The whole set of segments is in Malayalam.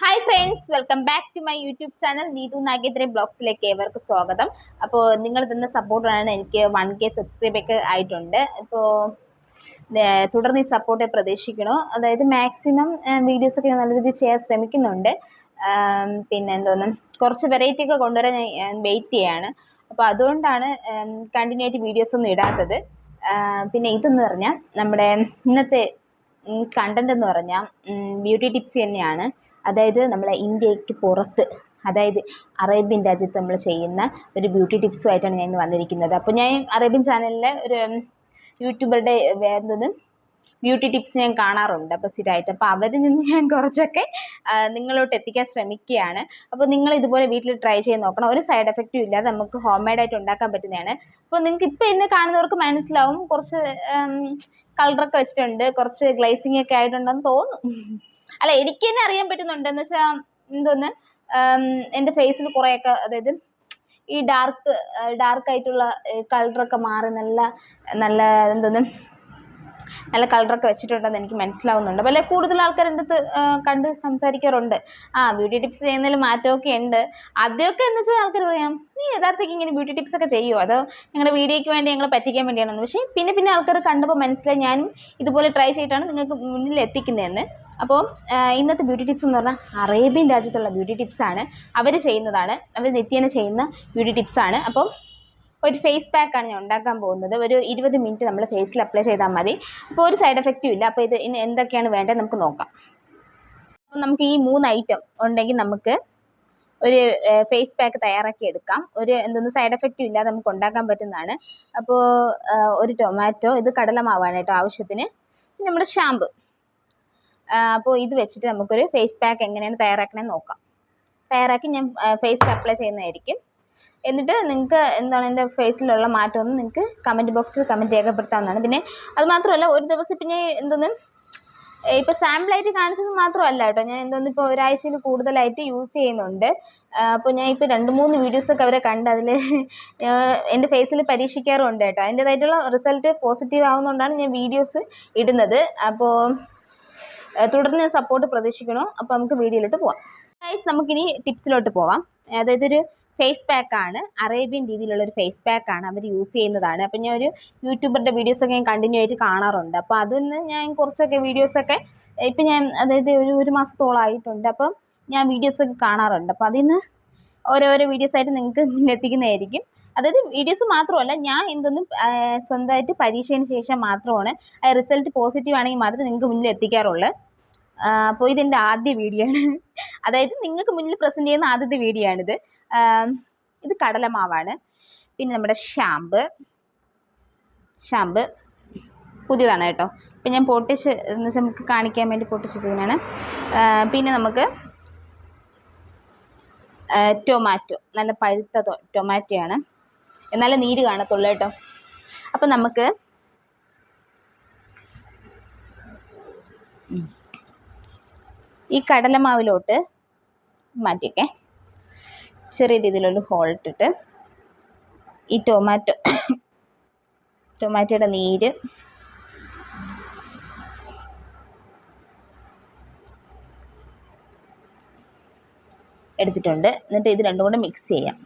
Hi friends welcome back to my YouTube channel Neethu Nagendra ബ്ലോഗ്സിലേക്ക് ഏവർക്ക് സ്വാഗതം. അപ്പോൾ നിങ്ങൾ തന്ന സപ്പോർട്ടാണ് എനിക്ക് വൺ കെ സബ്സ്ക്രൈബ് ഒക്കെ ആയിട്ടുണ്ട്. ഇപ്പോൾ തുടർന്ന് ഈ സപ്പോർട്ട് പ്രതീക്ഷിക്കണോ അതായത് മാക്സിമം വീഡിയോസൊക്കെ നല്ല രീതിയിൽ ചെയ്യാൻ ശ്രമിക്കുന്നുണ്ട്. പിന്നെ എന്തോന്ന് കുറച്ച് വെറൈറ്റി ഒക്കെ കൊണ്ടുവരാൻ ഞാൻ വെയിറ്റ് ചെയ്യാണ്. അപ്പോൾ അതുകൊണ്ടാണ് കണ്ടിന്യൂ ആയിട്ട് വീഡിയോസ് ഒന്നും ഇടാത്തത്. പിന്നെ ഇതെന്ന് പറഞ്ഞാൽ നമ്മുടെ ഇന്നത്തെ കണ്ടന്റ് എന്ന് പറഞ്ഞാൽ ബ്യൂട്ടി ടിപ്സ് തന്നെയാണ്. അതായത് നമ്മളെ ഇന്ത്യയ്ക്ക് പുറത്ത് അതായത് അറേബ്യൻ രാജ്യത്ത് നമ്മൾ ചെയ്യുന്ന ഒരു ബ്യൂട്ടി ടിപ്സുമായിട്ടാണ് ഞാൻ ഇന്ന് വന്നിരിക്കുന്നത്. അപ്പോൾ ഞാൻ അറേബ്യൻ ചാനലിലെ ഒരു യൂട്യൂബറുടെ വേണ്ടത് ബ്യൂട്ടി ടിപ്സ് ഞാൻ കാണാറുണ്ട് അപ്പോൾ സ്ഥിരമായിട്ട് അപ്പോൾ അവരിൽ നിന്ന് ഞാൻ കുറച്ചൊക്കെ നിങ്ങളോട്ട് എത്തിക്കാൻ ശ്രമിക്കുകയാണ്. അപ്പോൾ നിങ്ങൾ ഇതുപോലെ വീട്ടിൽ ട്രൈ ചെയ്ത് നോക്കണം. ഒരു സൈഡ് എഫക്റ്റും ഇല്ലാതെ നമുക്ക് ഹോം മെയ്ഡായിട്ട് ഉണ്ടാക്കാൻ പറ്റുന്നതാണ്. അപ്പോൾ നിങ്ങൾക്ക് ഇപ്പോൾ ഇന്ന് കാണുന്നവർക്ക് മനസ്സിലാവും. കുറച്ച് കളറൊക്കെ വെച്ചിട്ടുണ്ട്. കുറച്ച് ഗ്ലേസിംഗ് ഒക്കെ ആയിട്ടുണ്ടെന്ന് തോന്നുന്നു അല്ല എനിക്ക് തന്നെ അറിയാൻ പറ്റുന്നുണ്ട് എന്ന് വെച്ചാൽ എന്തോന്ന് എന്റെ ഫേസിൽ കുറേയൊക്കെ അതായത് ഈ ഡാർക്ക് ഡാർക്ക് ആയിട്ടുള്ള കളറൊക്കെ മാറി നല്ല നല്ല എന്തോന്ന് നല്ല കളറൊക്കെ വെച്ചിട്ടുണ്ടെന്ന് എനിക്ക് മനസ്സിലാവുന്നുണ്ട്. അല്ലെ കൂടുതൽ ആൾക്കാർ എന്റെ അടുത്ത് കണ്ട് സംസാരിക്കാറുണ്ട്. ആ ബ്യൂട്ടി ടിപ്സ് ചെയ്യുന്നതിൽ മാറ്റമൊക്കെ ഉണ്ട്. ആദ്യമൊക്കെ എന്ന് വെച്ചാൽ ആൾക്കാർ പറയാം നീ യഥാർത്ഥത്തിൽ ഇങ്ങനെ ബ്യൂട്ടി ടിപ്സ് ഒക്കെ ചെയ്യുമോ അതോ ഞങ്ങളുടെ വീഡിയോയ്ക്ക് വേണ്ടി ഞങ്ങളെ പറ്റിക്കാൻ വേണ്ടിയാണെന്ന്? പക്ഷേ പിന്നെ പിന്നെ ആൾക്കാർ കണ്ടപ്പോൾ മനസ്സിലായി ഞാനും ഇതുപോലെ ട്രൈ ചെയ്തിട്ടാണ് നിങ്ങൾക്ക് മുന്നിൽ എത്തിക്കുന്നതെന്ന്. അപ്പോൾ ഇന്നത്തെ ബ്യൂട്ടി ടിപ്സ് എന്ന് പറഞ്ഞാൽ അറേബ്യൻ രാജ്യത്തുള്ള ബ്യൂട്ടി ടിപ്സാണ് അവർ ചെയ്യുന്നതാണ്. അവർ നിത്യേന ചെയ്യുന്ന ബ്യൂട്ടി ടിപ്സാണ് അപ്പോൾ ഒരു ഫേസ് പാക്കാണ് ഞാൻ ഉണ്ടാക്കാൻ പോകുന്നത്. ഒരു ഇരുപത് മിനിറ്റ് നമ്മൾ ഫേസിൽ അപ്ലൈ ചെയ്താൽ മതി. അപ്പോൾ ഒരു സൈഡ് എഫക്റ്റും ഇല്ല. അപ്പോൾ ഇത് ഇനി എന്തൊക്കെയാണ് വേണ്ടത് നമുക്ക് നോക്കാം. അപ്പോൾ നമുക്ക് ഈ മൂന്ന് ഐറ്റം ഉണ്ടെങ്കിൽ നമുക്ക് ഒരു ഫേസ് പാക്ക് തയ്യാറാക്കി എടുക്കാം. ഒരു എന്തൊന്നും സൈഡ് എഫക്റ്റും ഇല്ലാതെ നമുക്ക് ഉണ്ടാക്കാൻ പറ്റുന്നതാണ്. അപ്പോൾ ഒരു ടൊമാറ്റോ ഇത് കടലമാവാണ് കേട്ടോ ആവശ്യത്തിന്. നമ്മുടെ ഷാമ്പു അപ്പോൾ ഇത് വെച്ചിട്ട് നമുക്കൊരു ഫേസ് പാക്ക് എങ്ങനെയാണ് തയ്യാറാക്കണമെന്ന് നോക്കാം. തയ്യാറാക്കി ഞാൻ ഫേസിൽ അപ്ലൈ ചെയ്യുന്നതായിരിക്കും. എന്നിട്ട് നിങ്ങൾക്ക് എന്താണ് എന്റെ ഫേസിലുള്ള മാറ്റമൊന്നും നിങ്ങൾക്ക് കമന്റ് ബോക്സിൽ കമന്റ് രേഖപ്പെടുത്താവുന്നതാണ്. പിന്നെ അതുമാത്രമല്ല ഒരു ദിവസം പിന്നെ എന്തോന്നും ഇപ്പോൾ സാമ്പിളായിട്ട് കാണിച്ചത് മാത്രമല്ല കേട്ടോ. ഞാൻ എന്തോന്നും ഇപ്പോൾ ഒരാഴ്ചയിൽ കൂടുതലായിട്ട് യൂസ് ചെയ്യുന്നുണ്ട്. അപ്പോൾ ഞാൻ ഇപ്പോൾ രണ്ട് മൂന്ന് വീഡിയോസൊക്കെ അവരെ കണ്ട് അതിൽ എന്റെ ഫേസിൽ പരീക്ഷിക്കാറുണ്ട് കേട്ടോ. അതിന്റേതായിട്ടുള്ള റിസൾട്ട് പോസിറ്റീവ് ആവുന്നതുകൊണ്ടാണ് ഞാൻ വീഡിയോസ് ഇടുന്നത്. അപ്പോൾ തുടർന്ന് സപ്പോർട്ട് പ്രതീക്ഷിക്കണോ അപ്പോൾ നമുക്ക് വീഡിയോയിലോട്ട് പോവാം. ഗൈസ് നമുക്കിനി ടിപ്സിലോട്ട് പോവാം. അതായത് ഒരു ഫേസ് ആണ്. അറേബ്യൻ രീതിയിലുള്ള ഒരു ഫേസ് പാക്ക് ആണ് അവർ യൂസ് ചെയ്യുന്നതാണ്. അപ്പം ഞാൻ ഒരു യൂട്യൂബറുടെ വീഡിയോസൊക്കെ ഞാൻ കണ്ടിന്യൂ ആയിട്ട് കാണാറുണ്ട്. അപ്പോൾ അതിൽ ഞാൻ കുറച്ചൊക്കെ വീഡിയോസൊക്കെ ഇപ്പം ഞാൻ അതായത് ഒരു ഒരു മാസത്തോളം ആയിട്ടുണ്ട്. അപ്പം ഞാൻ വീഡിയോസൊക്കെ കാണാറുണ്ട്. അപ്പോൾ അതിൽ നിന്ന് ഓരോരോ വീഡിയോസായിട്ട് നിങ്ങൾക്ക് മുന്നെത്തിക്കുന്നതായിരിക്കും അതായത് വീഡിയോസ് മാത്രമല്ല ഞാൻ എന്തൊന്നും സ്വന്തമായിട്ട് പരീക്ഷയ്ക്ക് ശേഷം മാത്രമാണ് റിസൾട്ട് പോസിറ്റീവ് ആണെങ്കിൽ മാത്രമേ നിങ്ങൾക്ക് മുന്നിൽ എത്തിക്കാറുള്ളൂ. അപ്പോൾ ഇതെന്റെ ആദ്യ വീഡിയോ ആണ്. അതായത് നിങ്ങൾക്ക് മുന്നിൽ പ്രസന്റ് ചെയ്യുന്ന ആദ്യത്തെ വീഡിയോ ആണിത്. ഇത് കടലമാവാണ്. പിന്നെ നമ്മുടെ ഷാമ്പ്. ഷാമ്പ് പുതിയതാണ് കേട്ടോ. ഇപ്പം ഞാൻ പൊട്ടിച്ച് എന്ന് വെച്ചാൽ നമുക്ക് കാണിക്കാൻ വേണ്ടി പൊട്ടിച്ച് വെച്ചിരിക്കുന്നതാണ് പിന്നെ നമുക്ക് ടൊമാറ്റോ നല്ല പഴുത്ത ടൊമാറ്റോയാണ് എന്നാലേ നീര് കാണത്തുള്ളൂ കേട്ടോ. അപ്പം നമുക്ക്. ഈ കടലമാവിലോട്ട് മാറ്റിയൊക്കെ ചെറിയ രീതിയിലൊരു ഹോൾ ഇട്ടിട്ട് ഈ ടൊമാറ്റോ ടൊമാറ്റോയുടെ നീര് എടുത്തിട്ടുണ്ട്. എന്നിട്ട് ഇത് രണ്ടും കൂടെ മിക്സ് ചെയ്യാം.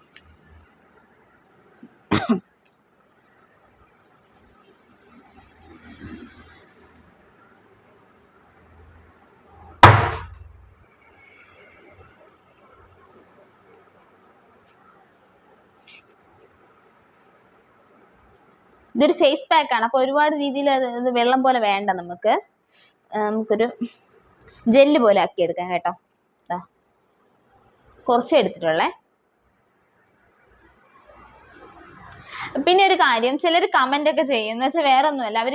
ഇതൊരു ഫേസ് പാക്കാണ് അപ്പോൾ ഒരുപാട് രീതിയിൽ അത് വെള്ളം പോലെ വേണ്ട നമുക്ക്. നമുക്കൊരു ജെല്ല് പോലെ ആക്കി എടുക്കാം കേട്ടോ. കുറച്ചേ എടുത്തിട്ടുള്ളേ. പിന്നെ ഒരു കാര്യം ചിലർ കമന്റ് ഒക്കെ ചെയ്യും. എന്ന് വെച്ചാൽ വേറെ ഒന്നുമല്ല അവർ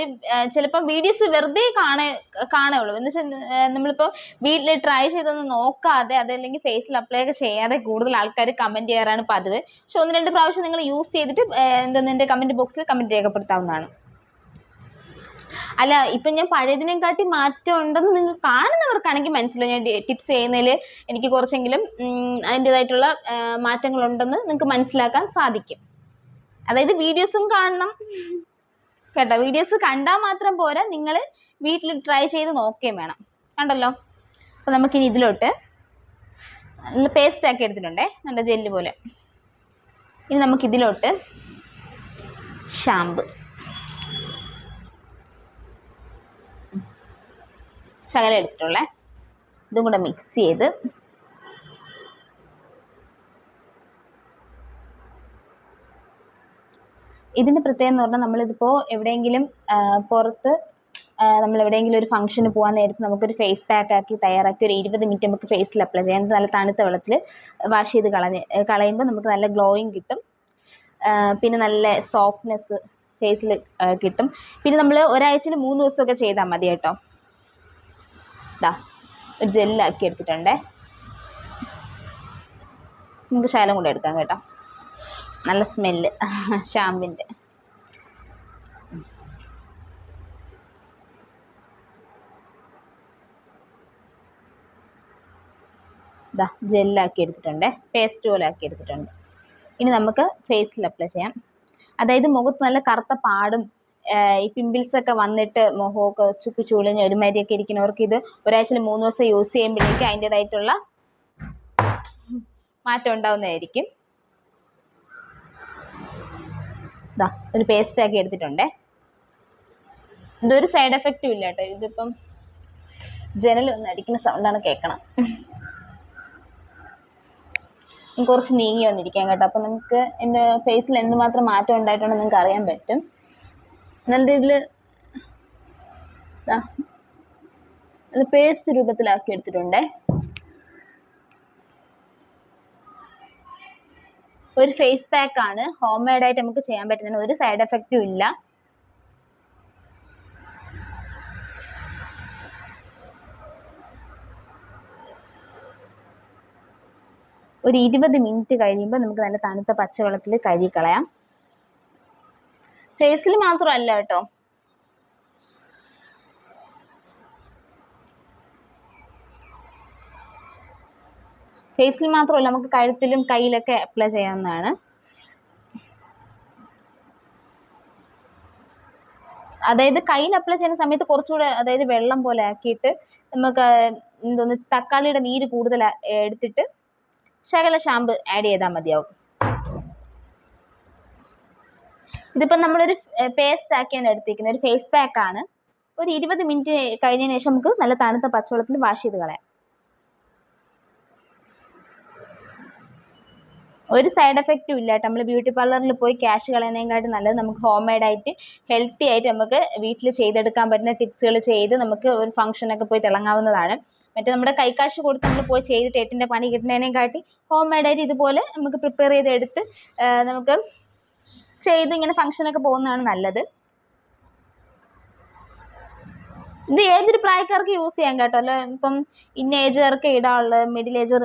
ചിലപ്പോൾ വീഡിയോസ് വെറുതെ കാണേ കാണുള്ളൂ എന്ന് വെച്ചാൽ നമ്മളിപ്പോൾ വീട്ടിൽ ട്രൈ ചെയ്തൊന്ന് നോക്കാതെ അതല്ലെങ്കിൽ ഫേസിൽ അപ്ലൈ ഒക്കെ ചെയ്യാതെ കൂടുതൽ ആൾക്കാർ കമന്റ് ചെയ്യാറാണ് പതിവ്. പക്ഷെ ഒന്ന് രണ്ട് പ്രാവശ്യം നിങ്ങൾ യൂസ് ചെയ്തിട്ട് എന്തെന്ന് എന്റെ കമന്റ് ബോക്സിൽ കമന്റ് രേഖപ്പെടുത്താവുന്നതാണ്. അല്ല ഇപ്പം ഞാൻ പഴയതിനെക്കാട്ടി മാറ്റം ഉണ്ടെന്ന് നിങ്ങൾ കാണുന്നവർക്കാണെങ്കിൽ മനസ്സിലായി ഞാൻ ടിപ്സ് ചെയ്യുന്നതിൽ എനിക്ക് കുറച്ചെങ്കിലും അതിന്റെതായിട്ടുള്ള മാറ്റങ്ങളുണ്ടെന്ന് നിങ്ങൾക്ക് മനസ്സിലാക്കാൻ സാധിക്കും. അതായത് വീഡിയോസും കാണണം. കേട്ടോ വീഡിയോസ് കണ്ടാൽ മാത്രം പോരാ. നിങ്ങൾ വീട്ടിൽ ട്രൈ ചെയ്ത് നോക്കുകയും വേണം. കണ്ടല്ലോ? അപ്പോൾ നമുക്കിനി ഇതിലോട്ട് നല്ല പേസ്റ്റ് ആക്കി എടുത്തിട്ടുണ്ടേ. നല്ല ജെല്ല് പോലെ. ഇനി നമുക്കിതിലോട്ട് ഷാമ്പു. ശകലം എടുത്തിട്ടുള്ളേ. ഇതും കൂടെ മിക്സ് ചെയ്ത് ഇതിന്റെ പ്രത്യേകത എന്ന് പറഞ്ഞാൽ നമ്മളിതിപ്പോൾ എവിടെയെങ്കിലും പുറത്ത് നമ്മൾ എവിടെയെങ്കിലും ഒരു ഫംഗ്ഷന് പോകാൻ നേരത്ത് നമുക്കൊരു ഫേസ് പാക്ക് ആക്കി തയ്യാറാക്കി ഒരു ഇരുപത് മിനിറ്റ് നമുക്ക് ഫേസിൽ അപ്ലൈ ചെയ്യാം. നല്ല തണുത്ത വെള്ളത്തിൽ വാഷ് ചെയ്ത് കളഞ്ഞ് കളയുമ്പോൾ നമുക്ക് നല്ല ഗ്ലോയിങ് കിട്ടും. പിന്നെ നല്ല സോഫ്റ്റ്നെസ് ഫേസിൽ കിട്ടും. പിന്നെ നമ്മൾ ഒരാഴ്ചയിൽ മൂന്ന് ദിവസമൊക്കെ ചെയ്താൽ മതി കേട്ടോ. ഇതാ ഒരു ജെല്ലാക്കി എടുത്തിട്ടുണ്ടേ. നമുക്ക് ശകലം കൂടെ എടുക്കാം കേട്ടോ. നല്ല സ്മെല്ല്. ഷാമ്പിന്റെ ഇതാ ജെല്ലാക്കി എടുത്തിട്ടുണ്ട്. പേസ്റ്റ് പോലെ ആക്കി എടുത്തിട്ടുണ്ട്. ഇനി നമുക്ക് ഫേസിൽ അപ്ലൈ ചെയ്യാം. അതായത് മുഖത്ത് നല്ല കറുത്ത പാടും ഈ പിമ്പിൾസൊക്കെ വന്നിട്ട് മുഖമൊക്കെ ചുക്ക് ചുളിഞ്ഞ് ഒരുമാതിരിയൊക്കെ ഇരിക്കുന്നവർക്ക് ഇത് ഒരാഴ്ചയിൽ മൂന്ന് ദിവസം യൂസ് ചെയ്യുമ്പോഴേക്കും അതിന്റെതായിട്ടുള്ള മാറ്റം ഉണ്ടാവുന്നതായിരിക്കും. ഇതാ ഒരു പേസ്റ്റ് ആക്കി എടുത്തിട്ടുണ്ടേ. ഇതൊരു സൈഡ് എഫക്റ്റും ഇല്ല കേട്ടോ. ഇതിപ്പം ജനൽ ഒന്ന് അടിക്കുന്ന സൗണ്ടാണ് കേൾക്കണം. കുറച്ച് നീങ്ങി വന്നിരിക്കാം കേട്ടോ. അപ്പം നമുക്ക് എന്റെ ഫേസിൽ എന്തുമാത്രം മാറ്റം ഉണ്ടായിട്ടുണ്ടെന്ന് നിങ്ങൾക്ക് അറിയാൻ പറ്റും. നല്ല രീതിയിൽ പേസ്റ്റ് രൂപത്തിലാക്കി എടുത്തിട്ടുണ്ടേ. ഒരു ഫേസ് പാക്ക് ആണ്. ഹോം മെയ്ഡ് ആയിട്ട് നമുക്ക് ചെയ്യാൻ പറ്റുന്ന ഒരു സൈഡ് എഫക്റ്റും ഇല്ല. ഒരു ഇരുപത് മിനിറ്റ് കഴിയുമ്പോൾ നമുക്ക് നല്ല തണുത്ത പച്ചവെള്ളത്തിൽ കഴുകി കളയാം. ഫേസിൽ മാത്രമല്ല കേട്ടോ. ഫേസിൽ മാത്രമല്ല നമുക്ക് കഴുത്തിലും കയ്യിലൊക്കെ അപ്ലൈ ചെയ്യാവുന്നതാണ്. അതായത് കയ്യിൽ അപ്ലൈ ചെയ്യുന്ന സമയത്ത് കുറച്ചുകൂടെ അതായത് വെള്ളം പോലെ ആക്കിയിട്ട് നമുക്ക് എന്തോന്ന് തക്കാളിയുടെ നീര് കൂടുതൽ എടുത്തിട്ട് ശകല ഷാമ്പു ആഡ് ചെയ്താൽ മതിയാവും. ഇതിപ്പം നമ്മളൊരു പേസ്റ്റ് ആക്കിയാണ് എടുത്തിരിക്കുന്നത്. ഒരു ഫേസ് പാക്ക് ആണ്. ഒരു ഇരുപത് മിനിറ്റ് കഴിഞ്ഞതിന് ശേഷം നമുക്ക് നല്ല തണുത്ത പച്ചവെള്ളത്തിൽ വാഷ് ചെയ്ത് കളയാം. ഒരു സൈഡ് എഫക്റ്റും ഇല്ല നമ്മൾ ബ്യൂട്ടി പാർലറിൽ പോയി ക്യാഷ് കളയുന്നതിനെക്കാട്ടും നല്ലത് നമുക്ക് ഹോം മെയ്ഡ് ആയിട്ട് ഹെൽത്തി ആയിട്ട് നമുക്ക് വീട്ടിൽ ചെയ്തെടുക്കാൻ പറ്റുന്ന ടിപ്സുകൾ ചെയ്ത് നമുക്ക് ഒരു ഫംഗ്ഷനൊക്കെ പോയി തിളങ്ങാവുന്നതാണ്. മറ്റേ നമ്മുടെ കൈക്കാശ് കൊടുത്ത് നമ്മൾ പോയി ചെയ്തിട്ട് എട്ടിന്റെ പണി കിട്ടുന്നതിനെക്കാട്ടി ഹോം മെയ്ഡ് ആയിട്ട് ഇതുപോലെ നമുക്ക് പ്രിപ്പയർ ചെയ്തെടുത്ത് നമുക്ക് ചെയ്ത് ഇങ്ങനെ ഫംഗ്ഷനൊക്കെ പോകുന്നതാണ് നല്ലത്. ഇത് ഏതൊരു പ്രായക്കാർക്ക് യൂസ് ചെയ്യാം കേട്ടോ. അല്ല? ഇപ്പം ഇന്ന ഏജുകാർക്ക് ഇടാനുള്ള മിഡിൽ ഏജ്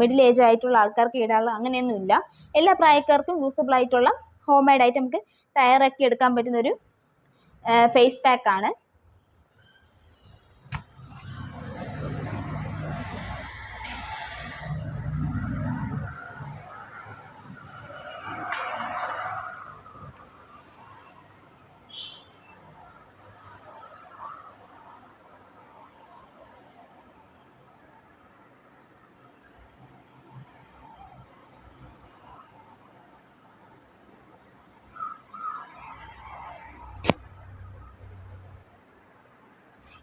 മിഡിൽ ഏജ് ആയിട്ടുള്ള ആൾക്കാർക്ക് ഇടാനുള്ള അങ്ങനെയൊന്നുമില്ല എല്ലാ പ്രായക്കാർക്കും യൂസബിൾ ആയിട്ടുള്ള ഹോം മെയ്ഡ് ആയിട്ട് നമുക്ക് തയ്യാറാക്കി എടുക്കാൻ പറ്റുന്ന ഒരു ഫേസ് പാക്ക് ആണ്.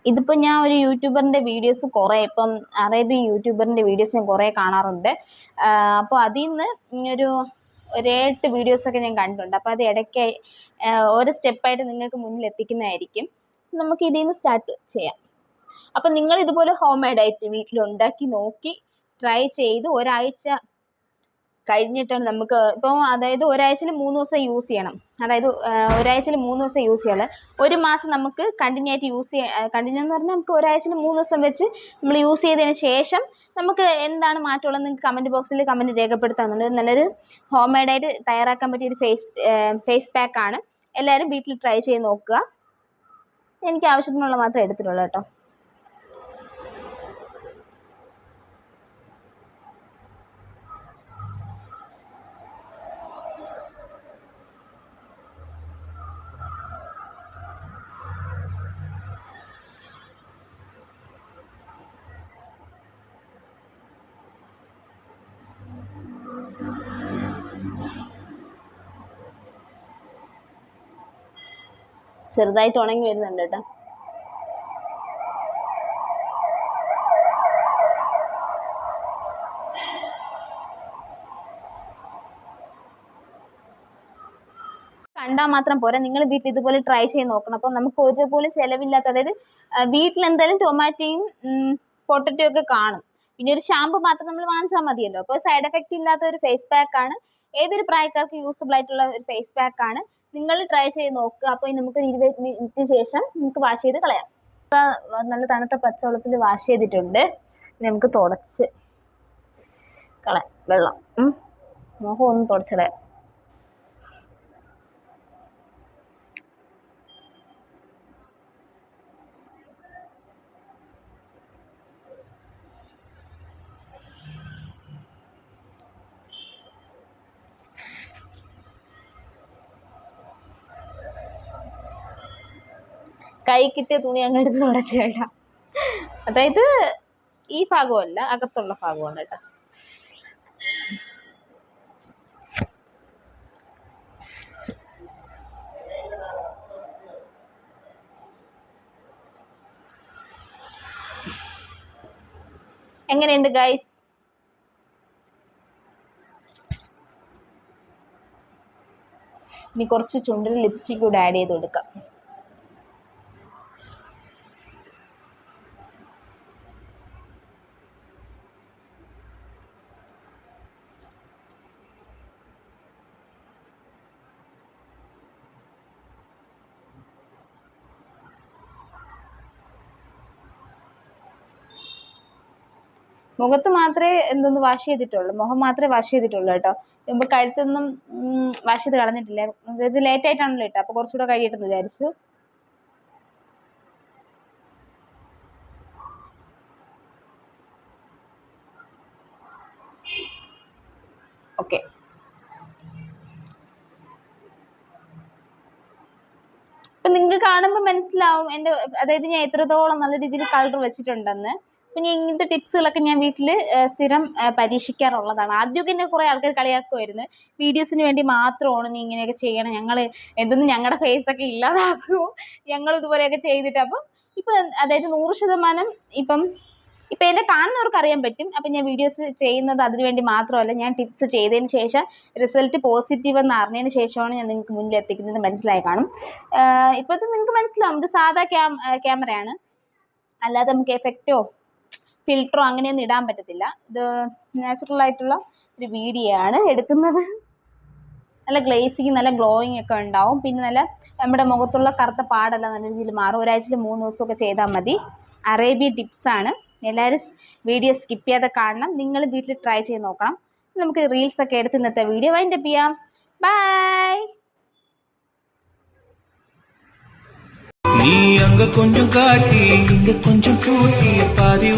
ഇതിപ്പോൾ ഞാൻ ഒരു യൂട്യൂബറിന്റെ വീഡിയോസ് കുറേ ഇപ്പം അറേബ്യൻ യൂട്യൂബറിന്റെ വീഡിയോസ് ഞാൻ കുറേ കാണാറുണ്ട്. അപ്പോൾ അതിൽ നിന്ന് ഒരു ഒരു എട്ട് വീഡിയോസൊക്കെ ഞാൻ കണ്ടിട്ടുണ്ട്. അപ്പോൾ അത് ഇടയ്ക്ക് ഓരോ സ്റ്റെപ്പായിട്ട് നിങ്ങൾക്ക് മുന്നിൽ എത്തിക്കുന്നതായിരിക്കും. നമുക്ക് ഇതിൽ നിന്ന് സ്റ്റാർട്ട് ചെയ്യാം. അപ്പം നിങ്ങൾ ഇതുപോലെ ഹോം മെയ്ഡ് ആയിട്ട് വീട്ടിൽ ഉണ്ടാക്കി നോക്കി ട്രൈ ചെയ്ത് ഒരാഴ്ച കഴിഞ്ഞിട്ടാണ് നമുക്ക് ഇപ്പോൾ അതായത് ഒരാഴ്ചയിൽ മൂന്ന് ദിവസം യൂസ് ചെയ്യണം. അതായത് ഒരാഴ്ചയിൽ മൂന്ന് ദിവസം യൂസ് ചെയ്യണം ഒരു മാസം നമുക്ക് കണ്ടിന്യൂ ആയിട്ട് യൂസ് ചെയ്യാൻ കണ്ടിന്യൂ എന്ന് പറഞ്ഞാൽ നമുക്ക് ഒരാഴ്ചയിൽ മൂന്ന് ദിവസം വെച്ച് നമ്മൾ യൂസ് ചെയ്തതിന് ശേഷം നമുക്ക് എന്താണ് മാറ്റമുള്ളത് നിങ്ങൾക്ക് കമന്റ് ബോക്സിൽ കമന്റ് രേഖപ്പെടുത്താമെന്നുണ്ട് നല്ലൊരു ഹോം മെയ്ഡായിട്ട് തയ്യാറാക്കാൻ പറ്റിയ ഒരു ഫേസ് ഫേസ് പാക്കാണ് എല്ലാവരും വീട്ടിൽ ട്രൈ ചെയ്ത് നോക്കുക. എനിക്ക് ആവശ്യത്തിനുള്ള മാത്രമേ എടുത്തിട്ടുള്ളൂ കേട്ടോ. ചെറുതായിട്ട് ഉണങ്ങി വരുന്നുണ്ട് കേട്ടോ. കണ്ടാൽ മാത്രം പോരാ. നിങ്ങൾ വീട്ടിൽ ഇതുപോലെ ട്രൈ ചെയ്ത് നോക്കണം. അപ്പൊ നമുക്ക് ഒരുപോലെ ചിലവില്ലാത്ത അതായത് വീട്ടിൽ എന്തായാലും ടൊമാറ്റോയും പൊട്ടറ്റോ ഒക്കെ കാണും. പിന്നെ ഒരു ഷാമ്പു മാത്രം നമ്മൾ വാങ്ങിച്ചാൽ മതിയല്ലോ. അപ്പോൾ സൈഡ് എഫക്റ്റ് ഇല്ലാത്ത ഒരു ഫേസ് പാക്ക് ആണ്. ഏതൊരു പ്രായക്കാർക്ക് യൂസബിൾ ആയിട്ടുള്ള ഒരു ഫേസ് പാക്ക് ആണ്. നിങ്ങൾ ട്രൈ ചെയ്ത് നോക്കുക അപ്പോൾ നമുക്ക് ഇരുപത് മിനിറ്റിന് ശേഷം നമുക്ക് വാഷ് ചെയ്ത് കളയാം. ഇപ്പം നല്ല തണുത്ത പച്ചവെള്ളത്തിൽ വാഷ് ചെയ്തിട്ടുണ്ട്. നമുക്ക് തുടച്ച് കളയാം. വെള്ളം. മുഖം ഒന്ന് തുടച്ച് കളയാം. കൈ കിട്ടിയ തുണി അങ്ങ് എടുത്ത് തുടച്ച് അതായത് ഈ ഭാഗമല്ല അകത്തുള്ള ഭാഗമാണ് കേട്ടോ. എങ്ങനെയുണ്ട് ഗൈസ് ഇനി കുറച്ച് ചുണ്ടിൽ ലിപ്സ്റ്റിക് കൂടെ ആഡ് ചെയ്ത് കൊടുക്കാം. മുഖത്ത് മാത്രമേ എന്തോന്ന് വാഷ് ചെയ്തിട്ടുള്ളൂ. മുഖം മാത്രമേ വാഷ് ചെയ്തിട്ടുള്ളൂ കേട്ടോ. മുമ്പ് കഴുത്തൊന്നും വാഷ് ചെയ്ത് കളഞ്ഞിട്ടില്ല. ഇത് ലേറ്റ് ആയിട്ടാണല്ലോ ഇട്ടോ. അപ്പോൾ കുറച്ചുകൂടെ കഴിയട്ടെന്ന് വിചാരിച്ചു. ഓക്കെ ഇപ്പൊ നിങ്ങൾക്ക് കാണുമ്പോൾ മനസ്സിലാവും. എന്റെ അതായത് ഞാൻ എത്രത്തോളം നല്ല രീതിയിൽ കളർ വെച്ചിട്ടുണ്ടെന്ന്. പിന്നെ ഇങ്ങനത്തെ ടിപ്സുകളൊക്കെ ഞാൻ വീട്ടിൽ സ്ഥിരം പരീക്ഷിക്കാറുള്ളതാണ്. ആദ്യമൊക്കെ എന്നെ കുറേ ആൾക്കാർ കളിയാക്കുമായിരുന്നു വീഡിയോസിന് വേണ്ടി മാത്രമാണ് നീ ഇങ്ങനെയൊക്കെ ചെയ്യണം. ഞങ്ങൾ എന്തൊന്നും ഞങ്ങളുടെ ഫേസ് ഒക്കെ ഇല്ലാതാക്കുമോ ഞങ്ങൾ ഇതുപോലെയൊക്കെ ചെയ്തിട്ട് അപ്പം ഇപ്പം അതായത് നൂറ് ശതമാനം ഇപ്പം ഇപ്പം എന്നെ കാണുന്നവർക്ക് അറിയാൻ പറ്റും. അപ്പം ഞാൻ വീഡിയോസ് ചെയ്യുന്നത് അതിനു വേണ്ടി മാത്രമല്ല ഞാൻ ടിപ്സ് ചെയ്തതിന് ശേഷം റിസൾട്ട് പോസിറ്റീവ് എന്ന് അറിഞ്ഞതിന് ശേഷമാണ് ഞാൻ നിങ്ങൾക്ക് മുന്നിൽ എത്തിക്കുന്നത്. മനസ്സിലായി കാണും. ഇപ്പോഴത്തെ നിങ്ങൾക്ക് മനസ്സിലാവും. ഇത് സാധാ ക്യാം ക്യാമറയാണ്. അല്ലാതെ നമുക്ക് എഫക്റ്റോ ഫിൽറ്ററോ അങ്ങനെയൊന്നും ഇടാൻ പറ്റത്തില്ല ഇത് നാച്ചുറൽ ആയിട്ടുള്ള ഒരു വീഡിയോ ആണ് എടുക്കുന്നത് നല്ല ഗ്ലേസിങ് നല്ല ഗ്ലോയിങ് ഒക്കെ ഉണ്ടാവും പിന്നെ നല്ല നമ്മുടെ മുഖത്തുള്ള കറുത്ത പാടെല്ലാം നല്ല രീതിയിൽ മാറും ഒരാഴ്ചയിൽ മൂന്ന് ദിവസമൊക്കെ ചെയ്താൽ മതി അറേബ്യ ടിപ്സ് ആണ് എല്ലാവരും വീഡിയോ സ്കിപ്പ് ചെയ്യാതെ കാണണം നിങ്ങൾ വീട്ടിൽ ട്രൈ ചെയ്ത് നോക്കണം നമുക്ക് റീൽസ് ഒക്കെ എടുത്ത് ഇന്നത്തെ വീഡിയോ വൈൻഡപ്പ് ചെയ്യാം ബൈ நீ அங்க கொஞ்சம் காட்டி இங்க கொஞ்சம் கூட்டி பாதி